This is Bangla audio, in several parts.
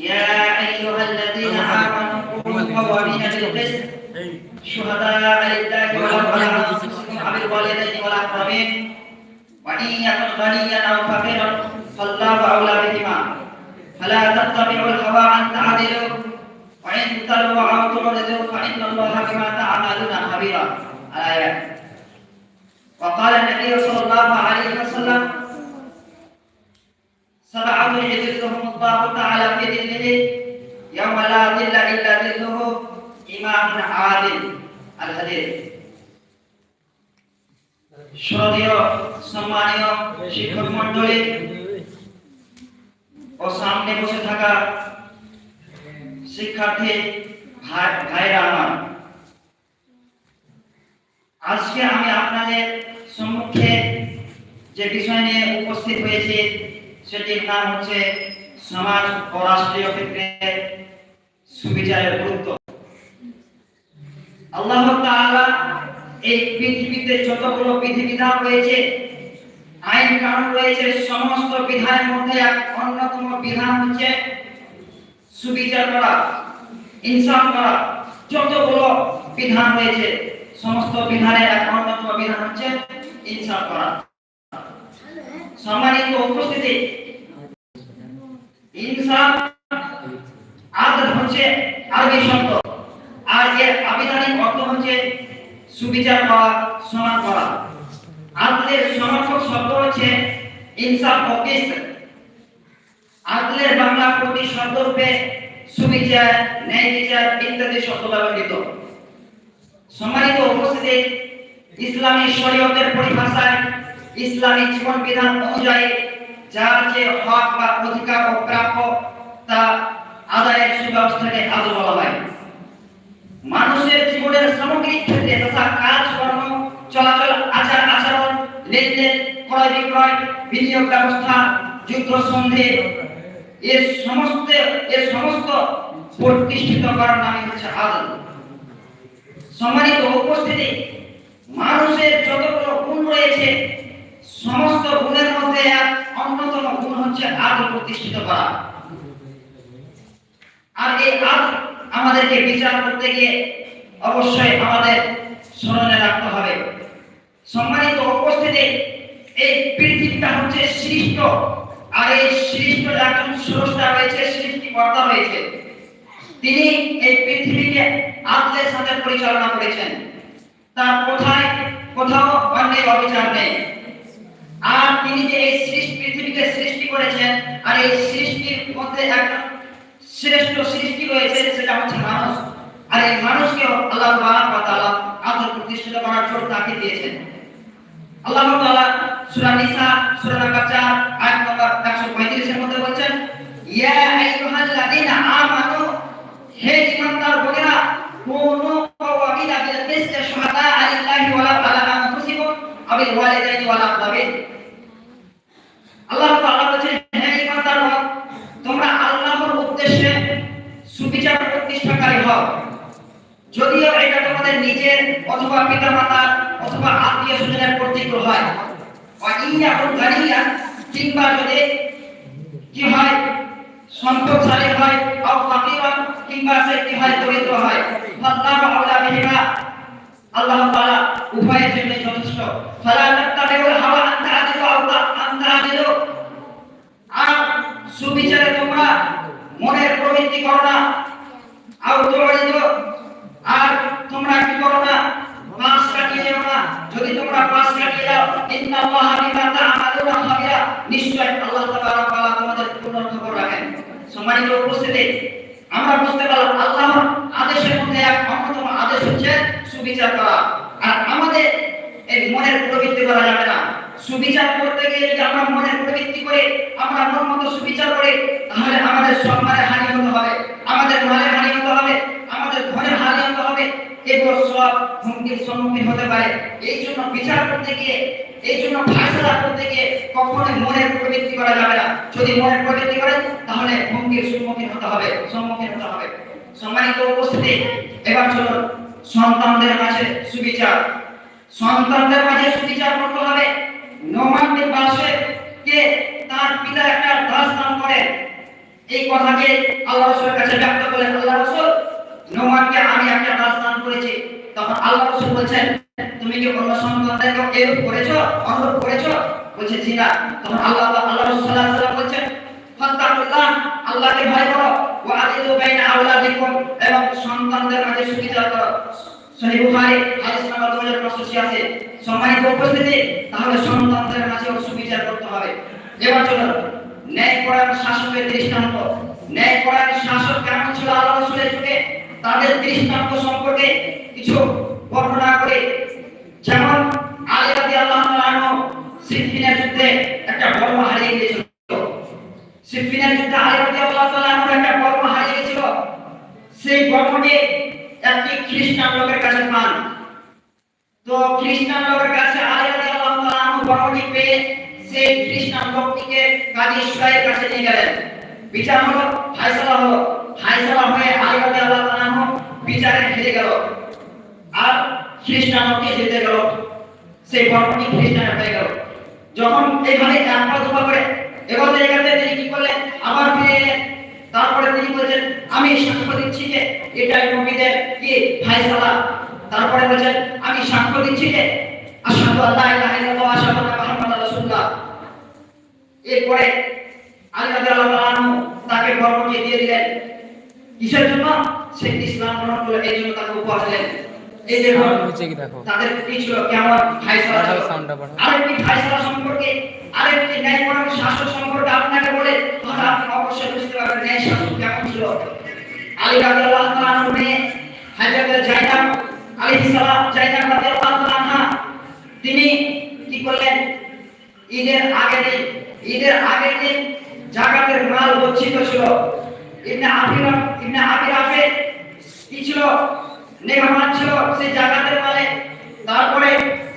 يا أيها الذين آمنوا كونوا قوامين بالقسط. شهداء لله ولو على أنفسكم أو الوالدين والأقربين وإن يكن غنيا أو فقيرا فالله أولى بهما. فلا تتبعوا الهوى أن تعدلوا. وإن تلووا أو تعرضوا فإن الله بما تعملون خبيرا. الآيات وقال النبي صلى الله عليه وسلم سبعة يذلهم الله تعالى في ظله يوم لا ظل إلا ظله إمام عادل الحديث শ্রদ্ধেয় সম্মানীয় শিক্ষক মন্ডলী ও সামনে বসে থাকা শিক্ষার্থী ভাই ভাইরা আমার আজকে আমি আপনাদের সম্মুখে যে বিষয় নিয়ে উপস্থিত হয়েছি সেটির নাম হচ্ছে সমাজ ও রাষ্ট্রীয় ক্ষেত্রে সুবিচারের গুরুত্ব। আল্লাহ তাআলা এই পৃথিবীতে যতগুলো বিধিবিধান রয়েছে, আইন কানুন রয়েছে, সমস্ত বিধানের মধ্যে এক অন্যতম বিধান হচ্ছে সুবিচার করা, ইনসাফ করা। যতগুলো বিধান রয়েছে, সমস্ত বিধানের এক অন্যতম বিধান হচ্ছে ইনসাফ করা। সম্মানিত উপস্থিতি ইনসাফ আদল হচ্ছে আরবি শব্দ। আর এর আবিধানিক অর্থ হচ্ছে সুবিচার করা, সমান করা। আদলের সমর্থক শব্দ হচ্ছে ইনসাফ কিসত আদলের বাংলা প্রতি শব্দরূপে সুবিচার, ন্যায় বিচার ইত্যাদি শব্দ ব্যবহৃত। সম্মানিত উপস্থিতি ইসলামী শরীয়তের পরিভাষায় ইসলামী জীবন বিধান অনুযায়ী যার যে হক বা অধিকার ও প্রাপ্য, তা আদায়ের সুব্যবস্থাকে আদল বলা হয়। মানুষের জীবনের সামগ্রিক ক্ষেত্রে তথা কাজকর্ম চলাচল, আচার, আচরণ, লেনদেন, ক্রয় বিক্রয়, বিনিয়োগ ব্যবস্থা, যুদ্ধ সন্ধি এর সমস্ত এর সমস্ত প্রতিষ্ঠিত করার নামই হচ্ছে আদল। সম্মানিত উপস্থিতি, মানুষের যতগুলো গুণ রয়েছে সমস্ত গুণের মধ্যে এক অন্যতম গুণ হচ্ছে আদল প্রতিষ্ঠিত করা। আর এই আদল আমাদেরকে বিচার করতে গিয়ে অবশ্যই আমাদের স্মরণে রাখতে হবে। সম্মানিত উপস্থিতি, এই পৃথিবীটা হচ্ছে সৃষ্ট। আর এই সৃষ্ট একজন স্রষ্টা রয়েছে, সৃষ্টিকর্তা রয়েছে। তিনি এই পৃথিবীকে আদলের সাথে পরিচালনা করেছেন। তার কোথায়, কোথাও অন্যায় অবিচার নেই। আর তিনি যে এই সৃষ্টি পৃথিবীকে সৃষ্টি করেছেন, আর এই সৃষ্টির মধ্যে একজন শ্রেষ্ঠ সৃষ্টি হয়েছে সেটা হচ্ছে মানুষ। আর এই মানুষকে আল্লাহ বা তালা আদর প্রতিষ্ঠিত করার জন্য তাকে দিয়েছেন। আল্লাহ তাআলা সূরা নিসা, সূরা নাকা 4 আবিল ওয়ালিদাইনি ওয়াল আকরাবিন আল্লাহ তাআলা বলেছেন, হে ঈমানদার লোক তোমরা আল্লাহর উদ্দেশ্যে সুবিচার প্রতিষ্ঠাকারী হও। যদিও এটা তোমাদের নিজের অথবা পিতামাতার অথবা আত্মীয় স্বজনের কর্তৃক হয়। এখন গাড়িয়া কিংবা যদি কি হয় সম্পদশালী হয় অও ফাকিরান কিংবা সে কি হয়, দরিদ্র হয়। ফাল্লাহু আউলা বিহিমা আল্লাহ তাআলা উভয়ের জন্য যথেষ্ট। হাওয়া তাআদিলু আর সুবিচারে তোমরা মনের প্রবৃত্তি করো না আও তোমরিদ আর তোমরা কি করো না, পাশ কাটিয়ে না। যদি তোমরা পাশ কাটিয়ে যাও, ইন্নাল্লাহ নিশ্চয় আল্লাহ তাআলা তোমাদের পূর্ণ খবর রাখেন। উপস্থিতি, আমরা বুঝতে পারলাম আল্লাহর সুবিচার করা। আর আমাদের এই মনের প্রবৃত্তি করা যাবে না। সুবিচার করতে গিয়ে যদি আমরা মনের প্রবৃত্তি করে আমরা মন মতো সুবিচার করে, তাহলে আমাদের সম্মানের হানি হতে হবে। আমাদের মালের হানি হতে হবে, আমাদের ঘরের হানি হতে হবে। এগুলো সব হুমকির সম্মুখীন হতে পারে। এই জন্য বিচার করতে গিয়ে, এই জন্য ফায়সালা করতে গিয়ে কখনোই মনের প্রবৃত্তি করা যাবে না। যদি মনের প্রবৃত্তি করে তাহলে হুমকির সম্মুখীন হতে হবে, সম্মুখীন হতে হবে। সম্মানিত উপস্থিতি, এবার চলুন। সন্তানদের কাছে সুবিচার সন্তানদের কাছে সুবিচার করতে হবে নোমান বিন বাসে কে তার পিতা একটা দাস দান করে এই কথাকে আল্লাহ রসুলের কাছে ব্যক্ত করলেন। আল্লাহ রসুল নোমানকে আমি একটা দাস দান করেছি। তখন আল্লাহ রসুল বলছেন, তুমি কি অন্য সন্তানদেরকে এরূপ করেছ, অনুরূপ করেছ? বলছে, জি না। তখন আল্লাহ আল্লাহ রসুল ওয়াসাল্লাম বলছেন ফাত্তাকুল্লাহ আল্লাহকে ভয় করো। ওয়া আদিলু বাইনা আওলাদিকুম, এবং সন্তানদের মাঝে সুবিচার করো সহিহ বুখারী, হাদিস নাম্বার 2586 আছে সম্মানিত উপস্থিতি, তাহলে সন্তানদের মাঝেও সুবিচার করতে হবে। এবার চলুন ন্যায় পরায়ণ শাসকের দৃষ্টান্ত। ন্যায় পরায়ণ শাসক কেমন ছিল আল্লাহ রাসূলের যুগে? তাদের দৃষ্টান্ত সম্পর্কে কিছু বর্ণনা করে। যেমন আলী রাদিয়াল্লাহু আনহু যুদ্ধে একটা বর্ম হারিয়ে গিয়েছিল সিফিনের যুদ্ধে আলী রাদিয়াল্লাহু আনহু একটা বর্ম হারিয়ে গিয়েছিল সেই বর্মটি একটি খ্রিস্টান লোকের কাছে পান। তো খ্রিস্টান লোকের কাছে রাদিয়াল্লাহু পেয়ে সেই খ্রিস্টান লোকটিকে কাজী সুরাইয়ের কাছে নিয়ে গেলেন। বিচার হলো, ফায়সালা হলো। ফায়সালা হয়ে আলী আনহু বিচারে হেরে গেল। আর খ্রিস্টান লোকটি জিতে গেল। সেই বর্মটি খ্রিস্টান হয়ে গেল। যখন এইভাবে একবার দুবার করে এগোতে এগোতে তিনি কি করলেন? আবার ফিরে তারপরে তিনি বলছেন, আমি সাক্ষ্য দিচ্ছি যে এটাই নবীদের কি ফায়সালা। তারপরে বলছেন, আমি সাক্ষ্য দিচ্ছি যে আশহাদু আল্লা ইলাহা ইল্লাল্লাহ ওয়া আশহাদু আন্না মুহাম্মাদার রাসূলুল্লাহ। এরপরে আলী রাদিয়াল্লাহু আনহু তাকে বরকত দিয়ে দিলেন। কিসের জন্য? সে ইসলাম গ্রহণ করল এই জন্য তাকে উপহার দিলেন। এই যে নিচে কি দেখো? তাদের কি ছিল কেমন ফায়সালা সাউন্ডটা বাড়াও। আরেকটি ফায়সালা সম্পর্কে আরেকটি ন্যায় শাসক সম্পর্কে আপনাকে বলে তাহলে আপনি অবশ্যই বুঝতে পারবেন ন্যায় শাসক কেমন ছিল। আলী রাদিয়াল্লাহু তাআলা মেয়ে হযরত জাইনাব আলাইহিস সালাম জাইনাব রাদিয়াল্লাহু তাআলা তিনি কি করলেন? ঈদের আগের দিন ঈদের আগের দিন জাকাতের মাল গচ্ছিত ছিল। ইবনে আবির ইবনে আবির আফে কি ছিল? নেগমান ছিল সেই জাকাতের মালে তারপরে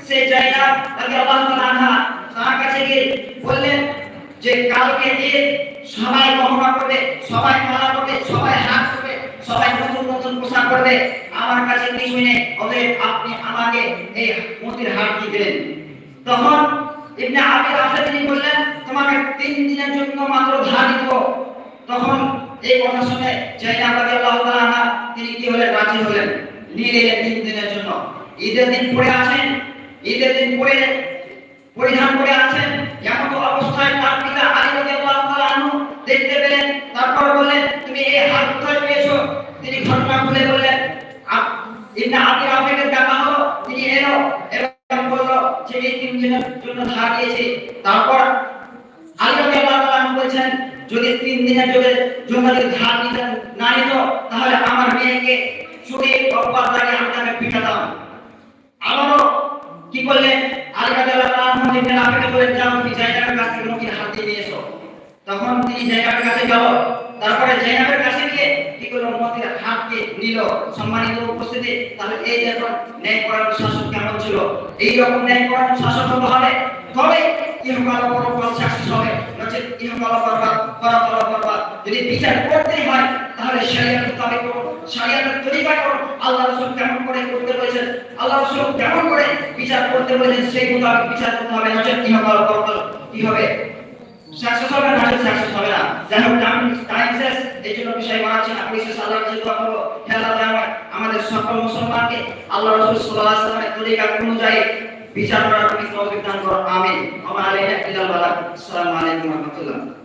সেই জায়গা রাদিয়াল্লাহু তাআলা আনহা তার কাছে গিয়ে বললেন যে, কালকে ঈদ, সবাই গহনা করবে, সবাই মালা করবে সবাই হাত করবে সবাই নতুন নতুন পোশাক করবে আমার কাছে কিছু নেই অতএব আপনি আমাকে এই মতির হারটি দিলেন? তখন ইবনে আবির আফে তিনি বললেন, তোমাকে তিন দিনের জন্য মাত্র ধার দিব। তখন এই কথা শুনে জাইনাব রাদিয়াল্লাহু তাআলা তিনি কি হলেন? রাজি হলেন। নিয়ে তিন দিনের জন্য। ঈদের দিন পরে আছেন, ঈদের দিন পরে পরিধান করে আছেন, এমন অবস্থায় তার পিতা আলী রাদিয়াল্লাহু তাআলা আনহু দেখতে পেলেন, তারপর বললেন, তুমি এই হাত কোথায় পেয়েছ? তিনি ঘটনা খুলে বললেন ইবনে আবি রাফিকের দেখা হলো, তিনি এলো এবং বলল যে এই তিন দিনের জন্য ধার দিয়েছি। তারপর আলী রাদিয়াল্লাহু তাআলা আনহু বলছেন, যদি তিন দিনের জন্য জন্য ধার নিতে না নিত, তাহলে আমার মেয়েকে চুরি অপবাদ লাগিয়ে আমি তাকে পিটাতাম আবারও কি করলেন তখন তিনি জায়গার কাছে গেল তারপরে জায়গার কাছে গিয়ে কি করল? নবীর হাতকে নিল। সম্মানিত উপস্থিতি, তাহলে এই দেখুন ন্যায় পরায়ণ শাসক কেমন ছিল? এই রকম ন্যায় পরায়ণ শাসক হতে হবে তবে ইহকাল পরকাল সাকসেস হবে। নচেত ইহকাল পরকাল পরকাল পরকাল যদি বিচার করতেই হয়, তাহলে শরীয়ত মোতাবেক করুন শরীয়তের তরিকা করুন আল্লাহ রাসূল কেমন করে করতে বলেছেন? আল্লাহ রাসূল কেমন করে বিচার করতে বলেছেন? সেই মোতাবেক বিচার করতে হবে। নচেত ইহকাল পরকাল কি হবে? সাকসেস হবে না? সাকসেস হবে না। হোক টাইম টাইম এই জন্য বিষয় বাড়াচ্ছি না। পরিশেষ আল্লাহ কাছে দোয়া করব। হে আল্লাহ আমাদের সকল মুসলমানকে আল্লাহ রাসূল সাল্লাল্লাহু আলাইহি ওয়াসাল্লামের তরিকা অনুযায়ী বিচার করার তুমি তৌফিক দান করো। আমিন। আমার আলাইহি ইল্লাল বালাগ। আসসালামু আলাইকুম ওয়া রাহমাতুল্লাহ।